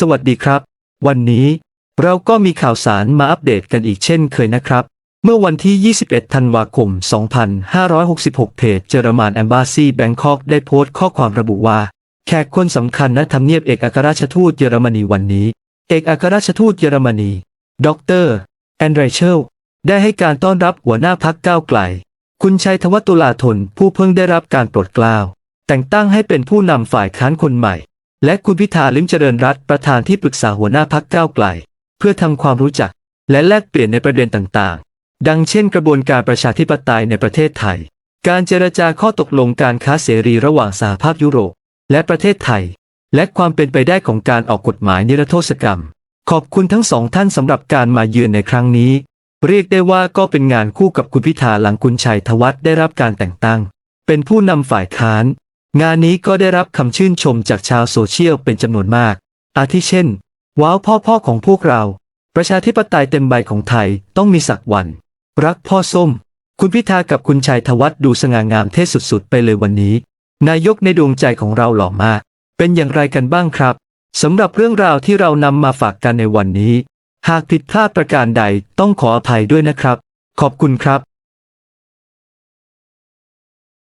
สวัสดีครับ วันนี้เราก็มีข่าวสารมาอัปเดตกันอีกเช่นเคยนะครับ เมื่อวันที่ 21 ธันวาคม 2566 เพจเจอรมันแอมบาซีแบงคอกได้โพสต์ข้อความระบุว่า แขกคนสำคัญณทำเนียบเอกอัครราชทูตเยอรมนีวันนี้ เอกอัครราชทูตเยอรมนี ดรแอนเดรเชล ได้ให้การต้อนรับหัวหน้าพักก้าวไกล คุณชัยธวัตุลาธนผู้เพิ่งได้รับการโปรดเกล้าแต่งตั้งให้เป็นผู้นำฝ่ายค้านคนใหม่ และคุณพิธาลิมเจริญรัตประธานที่ปรึกษาหัวหน้าพักก้าวไกล เพื่อทำความรู้จัก และแลกเปลี่ยนในประเด็นต่างๆ ดังเช่นกระบวนการประชาธิปไตยในประเทศไทย การเจรจาข้อตกลงการค้าเสรีระหว่างสหภาพยุโรป และประเทศไทย และความเป็นไปได้ของการออกกฎหมายนิรโทษกรรม ขอบคุณทั้งสองท่านสำหรับการมาเยือนในครั้งนี้ เรียกได้ว่าก็เป็นงานคู่กับคุณพิธาหลังคุณชัยธวัฒน์ได้รับการแต่งตั้ง เป็นผู้นำฝ่ายค้าน งานนี้ก็ได้รับคำชื่นชมจากชาวโซเชียลเป็นจำนวนมาก อาทิเช่น ว้าวพ่อพ่อของพวกเรา ประชาธิปไตยเต็มใบของไทยต้องมีสักวัน รักพ่อส้ม คุณพิธากับคุณชัยธวัฒน์ดูสง่างามเท่สุดๆ ไปเลยวันนี้ นายกในดวงใจของเราหล่อมาก เป็นอย่างไรกันบ้างครับสำหรับเรื่องราวที่เรานำมาฝากกันในวันนี้ หากผิดพลาดประการใดต้องขออภัยด้วยนะครับ ขอบคุณครับ